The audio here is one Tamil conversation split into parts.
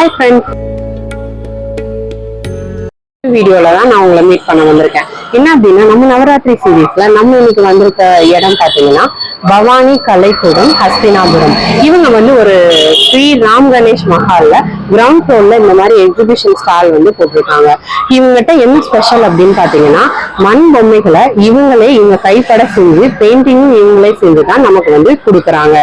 ஹாய் ஃப்ரெண்ட்ஸ் வீடியோல தான் நான் உங்களை மீட் பண்ண வந்திருக்கேன். என்ன அப்படின்னா நம்ம நவராத்திரி சீரீஸில் நம்ம இன்னைக்கு வந்திருக்க இடம் பாத்தீங்கன்னா பவானி கலைக்கூடம் ஹஸ்தினாபுரம். இவங்க வந்து ஒரு ஸ்ரீ ராம் கணேஷ் மஹாலில் கிரவுண்ட் ஃப்ளோர்ல இந்த மாதிரி எக்ஸிபிஷன் ஸ்டால் வந்து போட்டிருக்காங்க. இவங்ககிட்ட என்ன ஸ்பெஷல் அப்படின்னு பாத்தீங்கன்னா மண் பொம்மைகளை இவங்களே இவங்க கைப்பட செஞ்சு பெயிண்டிங்கும் இவங்களே செஞ்சு தான் நமக்கு வந்து கொடுக்குறாங்க.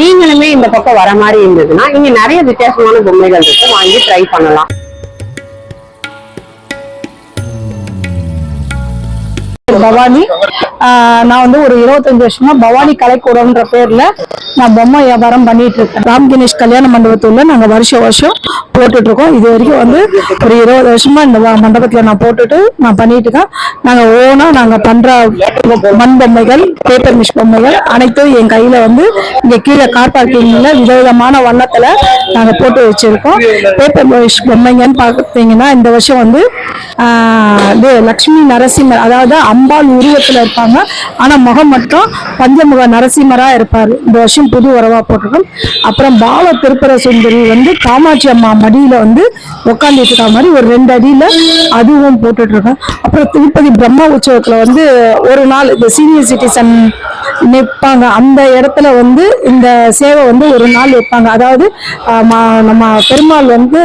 நீங்களுமே இந்த பக்கம் வர மாதிரி இருந்ததுன்னா இங்க நிறைய வித்தியாசமான பொம்மைகள் இருக்கு. வாங்கி ட்ரை பண்ணலாம். பவானி. நான் வந்து ஒரு இருபத்தஞ்சு வருஷமா பவானி கலைக்கூடம்ன்ற பேர்ல நான் பொம்மை வியாபாரம் பண்ணிட்டு இருக்கேன். ராம் கணேஷ் கல்யாண மண்டபத்துல நாங்க வருஷம் வருஷம் போட்டுட்டு இருக்கோம். இது வரைக்கும் வந்து ஒரு இருபது வருஷமா இந்த மண்டபத்தில் மண்டபத்துல நான் போட்டுட்டு நான் பண்ணிட்டு இருக்கேன். நாங்க ஓனா நாங்க பண்ற மண் பொம்மைகள் பேப்பர் மிஷ் பொம்மைகள் அனைத்தும் என் கையில வந்து இங்க கீழே கார் பார்க்கிங்ல விதவிதமான வண்ணத்துல நாங்க போட்டு வச்சிருக்கோம். பேப்பர் மிஷ் பொம்மைங்கன்னு பார்த்தீங்கன்னா இந்த வருஷம் வந்து இது லக்ஷ்மி நரசிம்மர் அதாவது அம்பாள் உருவத்தில் இருப்பாங்க. ஆனால் முகம் மட்டும் பஞ்சமுக நரசிம்மராக இருப்பார். இந்த வருஷம் புது உறவாக போட்டிருக்கோம். அப்புறம் பால திருப்பர சுந்தரி வந்து காமாட்சி அம்மா மடியில் வந்து உட்காந்துட்டு இருக்க மாதிரி ஒரு ரெண்டு அடியில் அதுவும் போட்டுட்ருக்கோம் அப்புறம் திருப்பதி பிரம்ம உற்சவத்தில் வந்து ஒரு நாள் இந்த சீனியர் சிட்டிசன் நிற்பாங்க அந்த இடத்துல வந்து இந்த சேவை வந்து ஒரு நாள் வைப்பாங்க. அதாவது நம்ம பெருமாள் வந்து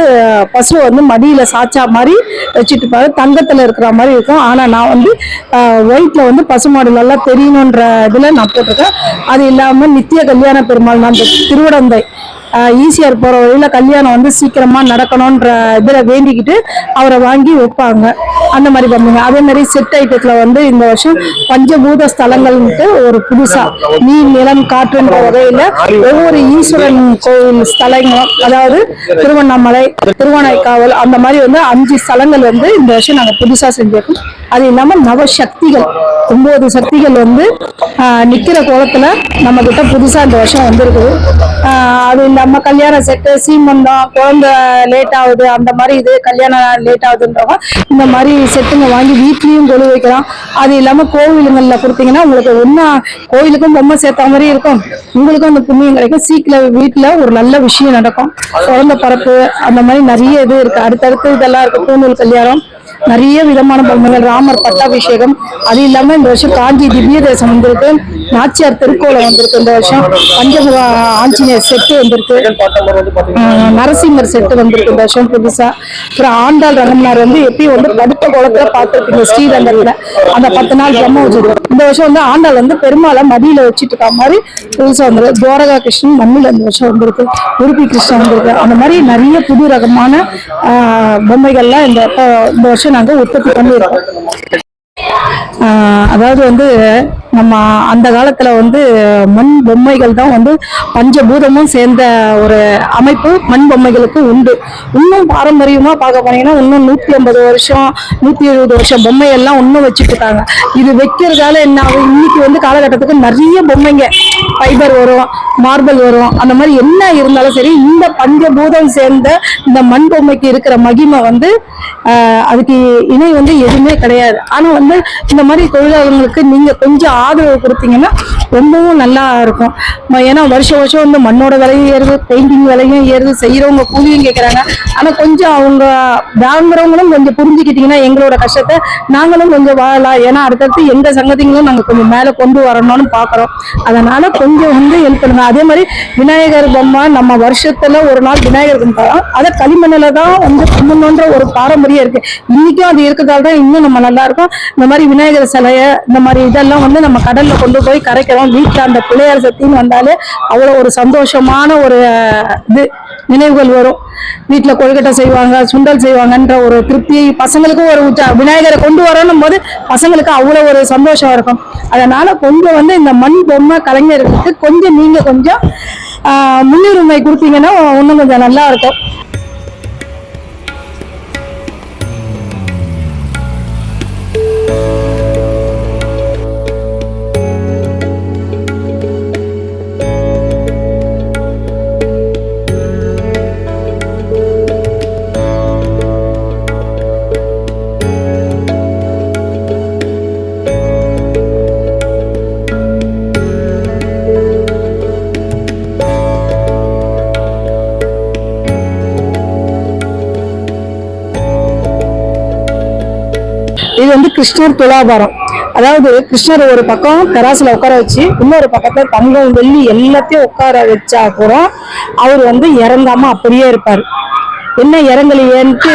பசுவை வந்து மடியில் சாச்சா மாதிரி வச்சுட்டு இருப்பாரு தங்கத்தில் இருக்கிற மாதிரி இருக்கும். ஆனால் நான் வந்து ஒயிட்ல வந்து பசுமாடு நல்லா தெரியணுன்ற இதுல நான் போட்டிருக்கேன். அது இல்லாம நித்திய கல்யாண பெருமாள் நான் திருவிடந்தை ஈஸியாக போற வழியில கல்யாணம் வந்து சீக்கிரமா நடக்கணும்ன்ற இதுல வேண்டிக்கிட்டு அவரை வாங்கி வைப்பாங்க. அந்த மாதிரி பண்ணுங்க. அதே மாதிரி செட் ஐட்டத்தில் வந்து இந்த வருஷம் பஞ்சபூத ஸ்தலங்கள்ன்ட்டு ஒரு புதுசா நீர் நிலம் காற்றுன்ற வகையில ஒவ்வொரு ஈஸ்வரன் கோயில் ஸ்தலங்களும் அதாவது திருவண்ணாமலை திருவண்ணாய்க்காவல் அந்த மாதிரி வந்து அஞ்சு ஸ்தலங்கள் வந்து இந்த வருஷம் நாங்கள் புதுசா செஞ்சிருக்கோம். அது இல்லாமல் நவ சக்திகள் ஒன்பது சக்திகள் வந்து நிற்கிற கோலத்தில் நம்மக்கிட்ட நம்ம இந்த வருஷம் வந்திருக்குது. அது இல்லாம கல்யாண செட்டு சீமந்தம் குழந்தை லேட் ஆகுது அந்த மாதிரி இது கல்யாணம் லேட் ஆகுதுன்றவங்க இந்த மாதிரி செட்டுங்க வாங்கி வீட்லயும் கொழு வைக்கலாம் அது இல்லாம கோவிலுங்கள்ல கொடுத்தீங்கன்னா உங்களுக்கு ஒன்னா கோயிலுக்கும் பொம்மை சேர்த்த மாதிரி இருக்கும். உங்களுக்கும் அந்த புண்ணியம் கிடைக்கும். சீக்கிரம் வீட்டுல ஒரு நல்ல விஷயம் நடக்கும். குழந்தை பரப்பு அந்த மாதிரி நிறைய இது இருக்கு. அடுத்தடுத்து இதெல்லாம் இருக்கு. பூநூல் கல்யாணம். நிறைய விதமான பொம்மைகள் ராமர் பட்டாபிஷேகம் அது இல்லாம இந்த வருஷம் காஞ்சி திவ்ய தேசம் வந்திருக்கு. நாச்சியார் திருக்கோலம் வந்திருக்கு இந்த வருஷம். பஞ்சமுக ஆஞ்சநேயர் செட்டு வந்திருக்கு. நரசிம்மர் செட்டு வந்திருக்கு இந்த வருஷம் புதுசா. அப்புறம் ஆண்டாள் ரங்கம்னார் வந்து எப்பயும் வந்து படுத்த குளத்துல பார்த்துருப்பீங்க ஸ்ரீரங்கத்துல. அந்த பத்து நாள் பிரம்ம உற்சவம் இந்த வருஷம் வந்து ஆண்டாள் வந்து பெருமாளை மடியில வச்சுட்டு இருக்க மாதிரி புதுசா வந்திருக்கு. துவாரகா கிருஷ்ணன் மண்ணில் இந்த வருஷம் வந்திருக்கு. உருபி கிருஷ்ணன் வந்திருக்கு. அந்த மாதிரி நிறைய புது ரகமான பொம்மைகள்லாம் இந்த இந்த வருஷம் நாங்க உற்பத்தி பண்ணியிருக்கோம் அதாவது வந்து நம்ம அந்த காலத்தில் வந்து மண் பொம்மைகள் தான் வந்து பஞ்சபூதமும் சேர்ந்த ஒரு அமைப்பு. மண் பொம்மைகளுக்கு உண்டு. இன்னும் பாரம்பரியமாக பார்க்க போனீங்கன்னா இன்னும் நூற்றி ஐம்பது வருஷம் நூற்றி எழுபது வருஷம் பொம்மை எல்லாம் இன்னும் வச்சுட்டு இருக்காங்க. இது வைக்கிறதால என்ன ஆகும் இன்னைக்கு வந்து காலகட்டத்துக்கு நிறைய பொம்மைங்க. ஃபைபர் வரும் மார்பிள் வரும் அந்த மாதிரி என்ன இருந்தாலும் சரி இந்த பஞ்சபூதம் சேர்ந்த இந்த மண் பொம்மைக்கு இருக்கிற மகிமை வந்து அதுக்கு இணை வந்து எதுவுமே கிடையாது. ஆனால் வந்து இந்த மாதிரி தொழிலாளர்களுக்கு நீங்கள் கொஞ்சம் ஆதரவு கொடுத்தீங்கன்னா ரொம்பவும் நல்லா இருக்கும். ஏன்னா வருஷம் வருஷம் வந்து மண்ணோட விலையும் ஏறுது பெயிண்டிங் விலையும் ஏறுது செய்கிறவங்க கூலியும் கேட்குறாங்க ஆனால் கொஞ்சம் அவங்க வாங்குறவங்களும் கொஞ்சம் புரிஞ்சுக்கிட்டீங்கன்னா எங்களோட கஷ்டத்தை நாங்களும் கொஞ்சம் வாழலாம். ஏன்னா அடுத்தடுத்து எந்த சங்கதிகளும் நாங்கள் கொஞ்சம் மேலே கொண்டு வரணும்னு பார்க்குறோம் அதனால் கொஞ்சம் வந்து ஹெல்ப் பண்ணுங்க. அதே மாதிரி விநாயகர் பொம்மை நம்ம வருஷத்தில் ஒரு நாள் விநாயகர் கும்பிடலாம் அதை களிமண்ணில் தான் வந்து கும்பிடணுன்ற ஒரு பாரம்பரியம் இருக்குது இன்றைக்கும் அது இருக்கிறதால தான் இன்னும் நம்ம நல்லா இருக்கும். இந்த மாதிரி விநாயகர் சிலையை இந்த மாதிரி இதெல்லாம் வந்து நம்ம கடலில் கொண்டு போய் கரைக்கிறோம். வீட்டில் அந்த பிள்ளையார் சக்தின்னு வந்தாலே அவ்வளோ ஒரு சந்தோஷமான ஒரு இது நினைவுகள் வரும். வீட்டில் கொழுக்கட்டை செய்வாங்க சுண்டல் செய்வாங்கன்ற ஒரு திருப்தி பசங்களுக்கும் ஒரு உச்சா விநாயகரை கொண்டு வரணும் போது பசங்களுக்கு அவ்வளோ ஒரு சந்தோஷம் இருக்கும். அதனால் கொஞ்சம் வந்து இந்த மண் பொம்மை கலைஞர்களுக்கு கொஞ்சம் நீங்கள் கொஞ்சம் முன்னுரிமை கொடுத்தீங்கன்னா இன்னும் கொஞ்சம் நல்லா இருக்கும். வந்து கிருஷ்ணர் துலாபாரம். அதாவது கிருஷ்ணர் ஒரு பக்கம் கராசில் உட்கார வச்சு இன்னொரு பக்கத்தில் தங்கம் வெள்ளி எல்லாத்தையும் உட்கார வச்சா கூட அவர் வந்து இறங்காம அப்படியே இருப்பார். என்ன இறங்கலையேன்ட்டு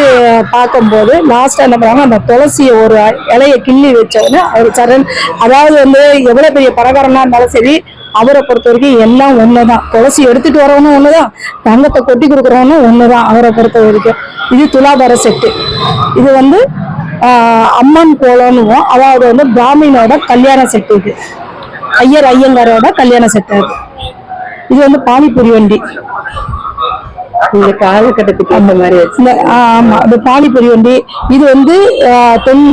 பார்க்கும்போது லாஸ்ட்டாக என்ன பண்ணுவாங்க அந்த துளசியை ஒரு இலையை கிள்ளி வச்ச அவர் சரண் அதாவது வந்து எவ்வளோ பெரிய பணக்காரனா இருந்தாலும் சரி அவரை பொறுத்த வரைக்கும் எல்லாம் ஒன்று தான் துளசி எடுத்துட்டு வரவனும் தான் தங்கத்தை கொட்டி கொடுக்குறவனும் தான் அவரை பொறுத்த வரைக்கும். இது துலாபார செட்டு. இது வந்து அம்மன் கோலம்னுவோம் அதாவது வந்து பிராமினோட கல்யாண செட்டு இது. ஐயர் ஐயங்காரோட கல்யாண செட்டு அது. இது வந்து பானிபூரி வண்டி. இந்த காலகட்டத்துக்கு அந்த மாதிரி ஆமா. இது பானிபூரி வண்டி. இது வந்து தொன்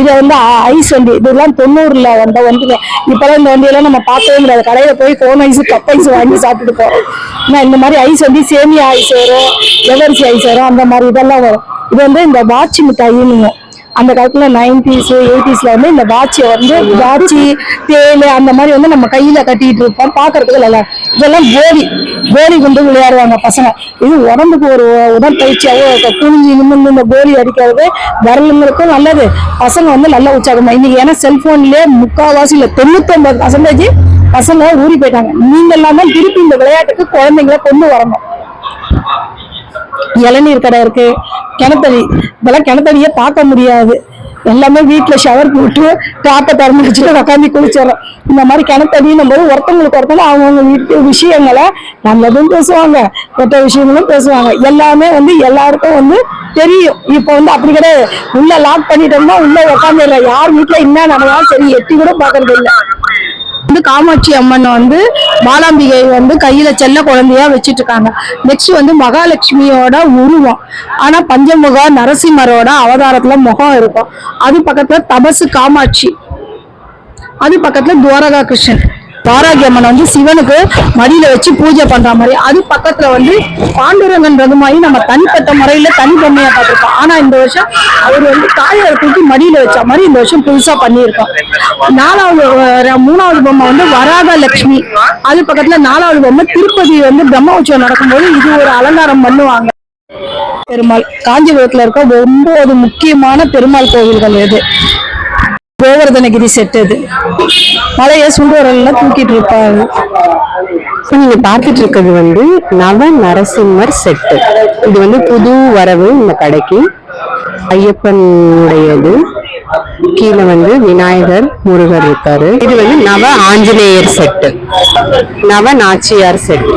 இது வந்து ஐஸ் வண்டி. இதெல்லாம் தொண்ணூறுல வந்த வண்டி இப்பெல்லாம் இந்த வண்டியெல்லாம் நம்ம பார்க்கவே முடியாது கடையில போய் கோன் ஐஸ் கப் ஐஸ் வாங்கி சாப்பிட்டுட்டு போறோம் ஆனா இந்த மாதிரி ஐஸ் வண்டி சேமியா ஐஸ் வரும் எவரிசி ஐஸ் வரும் அந்த மாதிரி இதெல்லாம் வரும். இது வந்து இந்த வாட்சி மிட்டாயின்னு அந்த காலத்துல நைன்டிஸ் எயிட்டிஸ்ல வந்து இந்த வாட்சியை வந்து வாட்சி தேயிலை அந்த மாதிரி வந்து நம்ம கையில கட்டிட்டு இருப்போம். பாக்குறதுக்கு நல்லா இதெல்லாம் கோலி கோலி கொண்டு விளையாடுவாங்க பசங்க. இது உடம்புக்கு ஒரு உடற்பயிற்சியாவோ குனிஞ்சி குனிஞ்சு நிமிர்ந்து இந்த கோலி அடிக்கிறது விரலுங்களுக்கும் நல்லது. பசங்க வந்து நல்லா உற்சாகமா. இன்னைக்கு ஏன்னா செல்போன்லயே முக்காவாசி இல்ல தொண்ணூத்தொன்பது பர்சன்டேஜ் பசங்க ஊறி போயிட்டாங்க. நீங்க எல்லாமே திருப்பி இந்த விளையாட்டுக்கு குழந்தைங்களை கொண்டு வரணும். இளநீர் கடை இருக்கு. கிணத்தடி இதெல்லாம் கிணத்தடியே பார்க்க முடியாது. எல்லாமே வீட்டில் ஷவர் போட்டு டாப்பை திறந்து வச்சுட்டு உட்காந்து குளிச்சிடறோம். இந்த மாதிரி கிணத்தடின்னும் போது ஒருத்தவங்களுக்கு ஒருத்தவங்க அவங்கவுங்க வீட்டு விஷயங்களை நல்லதும் பேசுவாங்க. கெட்ட விஷயங்களும் பேசுவாங்க. எல்லாமே வந்து எல்லாருக்கும் வந்து தெரியும். இப்போ வந்து அப்படி கிடையாது. உள்ள லாக் பண்ணிட்டோம்னா உள்ள உட்காந்துடுற யார் வீட்டில் என்ன நடந்தாலும் சரி எட்டி கூட பார்க்கறது இல்லை. வந்து காமாட்சி அம்மன் வந்து பாலாம்பிகை வந்து கையில செல்ல குழந்தையா வச்சிட்டு இருக்காங்க நெக்ஸ்ட் வந்து மகாலட்சுமியோட உருவம். ஆனா பஞ்சமுகம் நரசிம்மரோட அவதாரத்துல முகம் இருக்கும். அது பக்கத்துல தபசு காமாட்சி. அது பக்கத்துல துவாரகா கிருஷ்ணன் பாராகி அம்மன் வந்து சிவனுக்கு மடியில வச்சு பூஜை பண்ற மாதிரி. அது பக்கத்துல வந்து பாண்டுரங்கன் ரகுமாயி நம்ம தனிப்பட்ட முறையில தனி பார்த்துருக்கோம் பார்த்திருக்கோம். ஆனா இந்த வருஷம் அவர் வந்து தாயாரை தூக்கி மடியில வச்ச மாதிரி இந்த வருஷம் புதுசா பண்ணியிருக்கோம். நாலாவது மூணாவது பொம்மை வந்து வராக லட்சுமி அது பக்கத்துல நாலாவது பொம்மை திருப்பதி வந்து பிரம்ம உற்சவம் நடக்கும்போது இது ஒரு அலங்காரம் பண்ணுவாங்க. பெருமாள். காஞ்சிபுரத்துல இருக்க ஒன்பது முக்கியமான பெருமாள் கோவில்கள் இது கோவர்தனகிரி செட் இது மலையை சுண்டுவரல்ல தூக்கிட்டு இருப்பாரு. இப்ப நீங்க பார்த்துட்டு இருக்கிறது வந்து நவ நரசிம்மர் செட்டு. இது வந்து புது வரவு இந்த கடைக்கு. ஐயப்பனுடையது. கீழே வந்து விநாயகர் முருகர் இருக்காரு. இது வந்து நவ ஆஞ்சநேயர் செட்டு. நவ நாச்சியார் செட்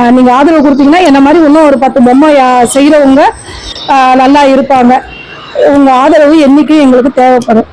ஆஹ் நீங்க ஆதரவு கொடுத்தீங்கன்னா என்ன மாதிரி இன்னும் ஒரு பத்து பொம்மை செய்யறவங்க ஆஹ் நல்லா இருப்பாங்க. உங்க ஆதரவு என்னைக்கும் எங்களுக்கு தேவைப்படும்.